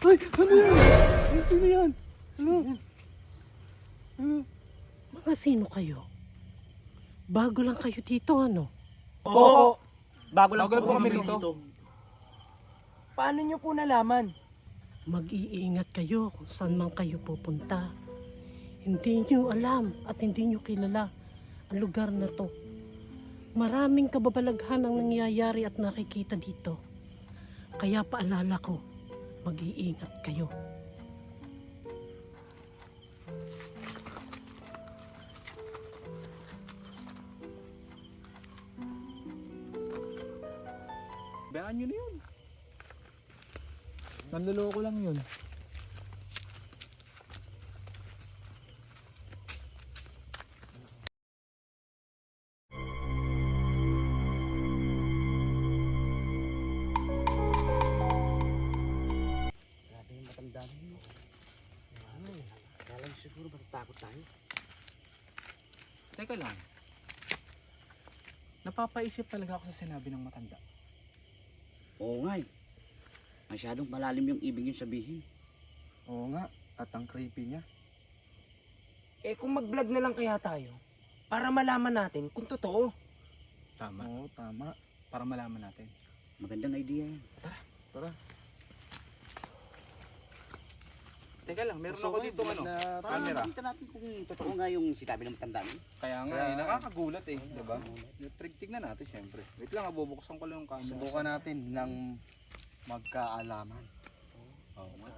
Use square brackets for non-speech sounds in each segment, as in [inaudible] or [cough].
Ay, ano yan? Ay, sino yan? Ano? Ano? Mga sino kayo? Bago lang kayo dito, ano? Oo. Bago lang Bago po kami kami dito. dito. Paano nyo po nalaman? Mag-iingat kayo kung saan man kayo pupunta. Hindi nyo alam at hindi nyo kilala ang lugar na to. Maraming kababalaghan ang nangyayari at nakikita dito. Kaya paalala ko, mag-iingat kayo. Bayaan nyo na yun. Nanloloko lang yun. Teka lang. Napapaisip talaga ako sa sinabi ng matanda. Oo nga eh. Masyadong malalim yung ibig yung sabihin. Oo nga. At ang creepy niya. Eh kung mag-vlog na lang kaya tayo, para malaman natin kung totoo. Tama. Oo, tama. Para malaman natin. Magandang idea yan. Teka lang, meron ako dito ano, Para camera. makita natin kung totoo nga yung sinabi ng matanda nun. Kaya nga eh, nakakagulat eh, di ba? Trig- Tignan natin syempre. Wait lang, ah, bubuksan ko lang yung camera. Subukan natin ng magkaalaman. Oo nga.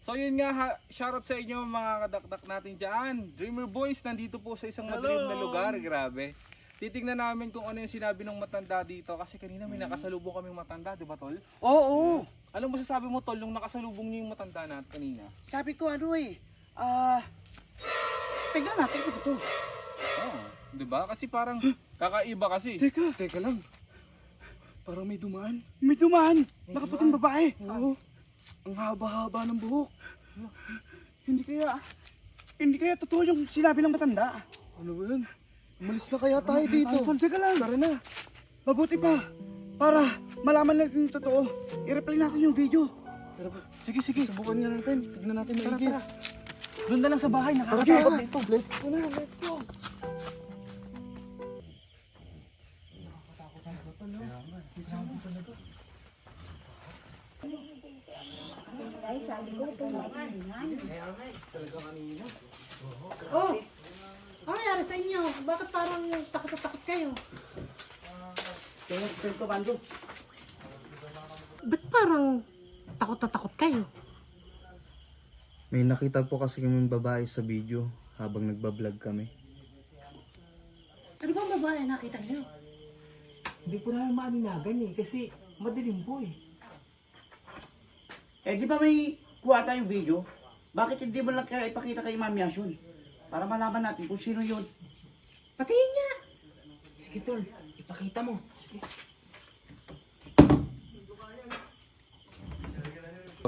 So yun nga, ha, shoutout sa inyo mga kadakdak natin dyan. Dreamer Boys, nandito po sa isang madilim na lugar. Grabe. Titignan namin kung ano yung sinabi ng matanda dito. Kasi kanina may nakasalubong kaming matanda, di ba tol? Oo, Ano masasabi mo tol, nung nakasalubong niyo yung matanda natin kanina? sabi ko ano eh. Ah, tignan natin kung totoo. Oo. Di ba? Kasi parang kakaiba kasi. Teka, teka lang. Parang may dumaan. May dumaan. Nakaputing babae. Oo. Ang haba-haba ng buhok. Hindi kaya, hindi kaya totoo yung sinabi ng matanda. Ano ba yun? Umalis na kaya tayo dito. Ay, teka lang. Tara na. Mabuti pa. Para malaman natin yung totoo. I-reply natin yung video. Sige, sige. Subukan nga natin. Tignan natin maigi. Tara, tara. Doon na lang sa bahay, Nakakatakot dito. Let's go na, let's go. Oh! Ano nangyari sa inyo? Bakit parang takot na takot kayo? Ba't parang takot na takot kayo? May nakita po kasi kaming babae sa video habang nagbablog kami. Ano ba babae nakita niyo? Hindi ko na maaninagan eh, kasi madilim po eh. Eh, di ba may kuha tayong video? Bakit hindi mo lang kaya ipakita kay Mami Asun? Para malaman natin kung sino yun. Patingin niya! Sige tol, ipakita mo. Sige.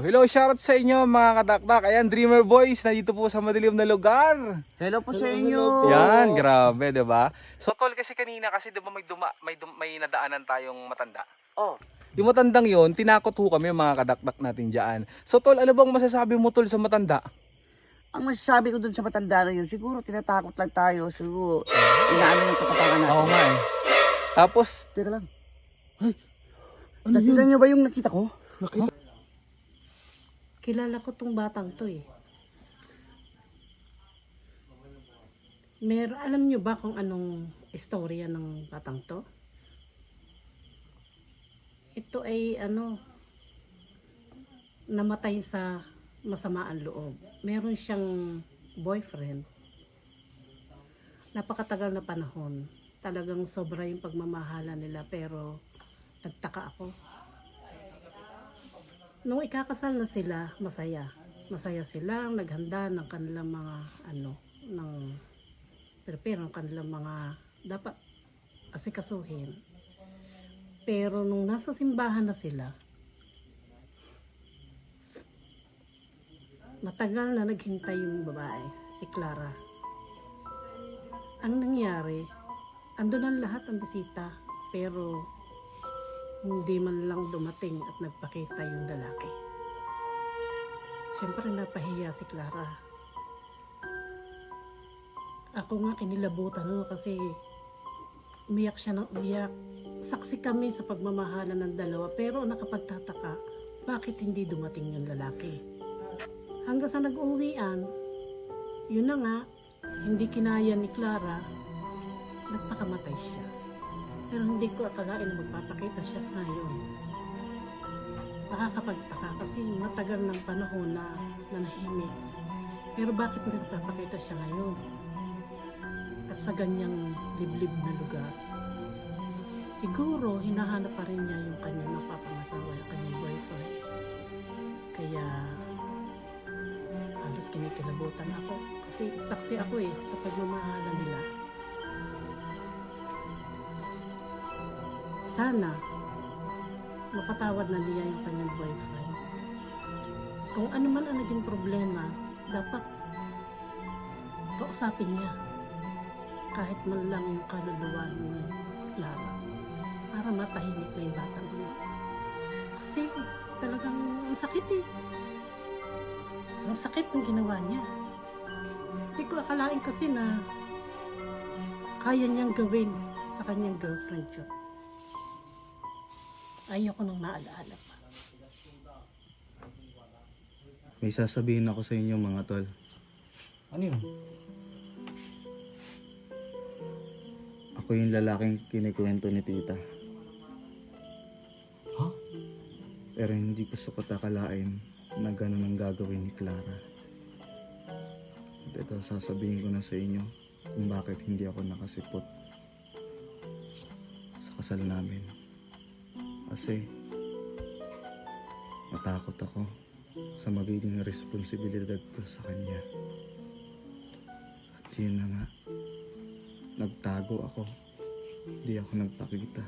Hello, shoutout sa inyo mga kadakdak. Ayan, Dreamer Boys, nandito po sa madilim na lugar. Hello po sa inyo. Yan, grabe, 'di ba? So tol kasi kanina kasi 'di ba may duma, may dum- may nadaanan tayong matanda. Oh, Yung matandang 'yon, tinakot ho kami mga kadakdak natin diyan. So tol, ano bang masasabi mo tol sa matanda? ang masasabi ko dun sa matanda na yun, siguro tinatakot lang tayo. Siguro, inaano yung katapangan natin. Oo nga eh. Tapos, Teka lang. Ay, nakita niyo ba yung nakita ko? Kilala ko tong batang to eh. Mer, alam niyo ba kung anong istorya ng batang to? Ito ay ano, namatay sa masamaan loob. Meron siyang boyfriend. Napakatagal na panahon. Talagang sobra yung pagmamahala nila pero nagtaka ako. Nung ikakasal na sila, masaya. Masaya sila, naghanda ng kanilang mga ano, ng prepare ng kanilang mga dapat asikasuhin. Pero nung nasa simbahan na sila, matagal na naghintay yung babae, si Clara. Ang nangyari, ando ng lahat ang bisita, pero hindi man lang dumating at nagpakita yung lalaki. Siyempre napahiya si Clara. Ako nga kinilabutan ko kasi umiyak siya ng umiyak. Saksi kami sa pagmamahalan ng dalawa pero nakapagtataka bakit hindi dumating yung lalaki. Hanggang sa nag-uwian, yun na nga, hindi kinaya ni Clara, nagpakamatay siya. Pero hindi ko akalain na magpapakita siya sa ngayon. Nakakapagtaka kasi matagal ng panahon na nanahimik. Pero bakit nagpapakita siya ngayon? At sa ganyang liblib na lugar. Siguro hinahanap pa rin niya yung kanyang napapangasawa, yung kanyang boyfriend. Kaya halos kinikilabutan ako. Kasi saksi ako eh sa pagmamahalan nila. Sana mapatawad na niya yung kanyang boyfriend. Kung ano man ang naging problema, dapat kausapin niya. Kahit man lang yung kaluluwa ni Clara. Para matahimik na yung batang yun. Kasi talagang ang sakit eh. Ang sakit ng ginawa niya. Hindi ko akalain kasi na kaya niyang gawin sa kanyang girlfriend yun. Ayoko nang maalaala pa. May sasabihin ako sa inyo mga tol. Ano yun? Ako yung lalaking kinikwento ni tita. Ha? Pero hindi ko sukat akalain na ganun ang gagawin ni Clara. At ito, sasabihin ko na sa inyo kung bakit hindi ako nakasipot sa kasal namin. Kasi natakot ako sa magiging responsibilidad ko sa kanya. At yun na nga, nagtago ako. Hindi ako nagpakita.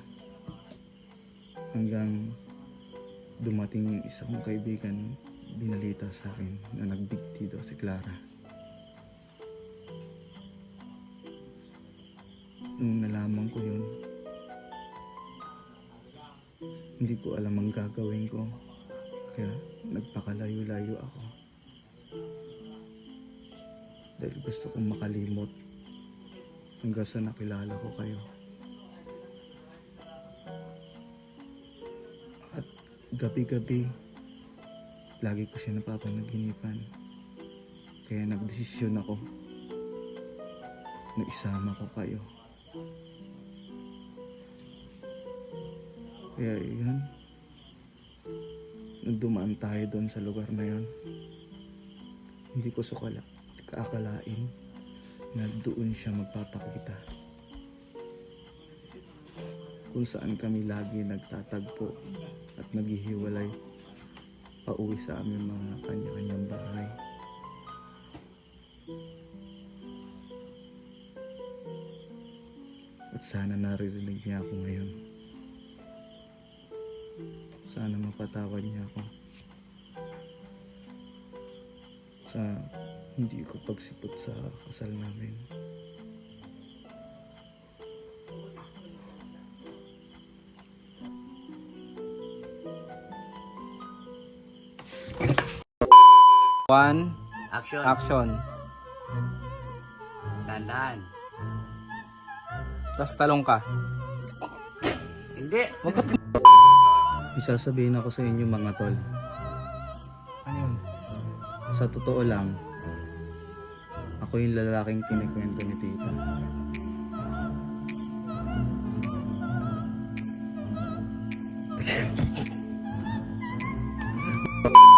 Hanggang dumating yung isang kaibigan, binalita sa akin na nagbigti daw si Clara. Nung nalaman ko yun, hindi ko alam ang gagawin ko. Kaya nagpakalayo-layo ako. Dahil gusto kong makalimot hanggang sa nakilala ko kayo. At gabi-gabi, lagi ko siya napapanaginipan. Kaya nagdesisyon ako na isama ko kayo. Kaya yun, dumaan tayo doon sa lugar na yun, hindi ko sukala, kaakalain na doon siya magpapakita. Kung saan kami lagi nagtatagpo at naghihiwalay pauwi sa aming mga kanya-kanyang bahay. At sana naririnig niya ako ngayon. Sana mapatawad niya ako. Sa hindi ko pagsipot sa kasal namin. One, Action. action. Dandan. Tapos talong ka. Hindi. Isasabihin ako sa inyo mga tol. Ano yun? Sa totoo lang, ako yung lalaking kinikwento ni tita. Kaya, [laughs]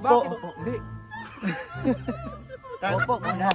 Opo. Hindi. [laughs] Opo, kuya.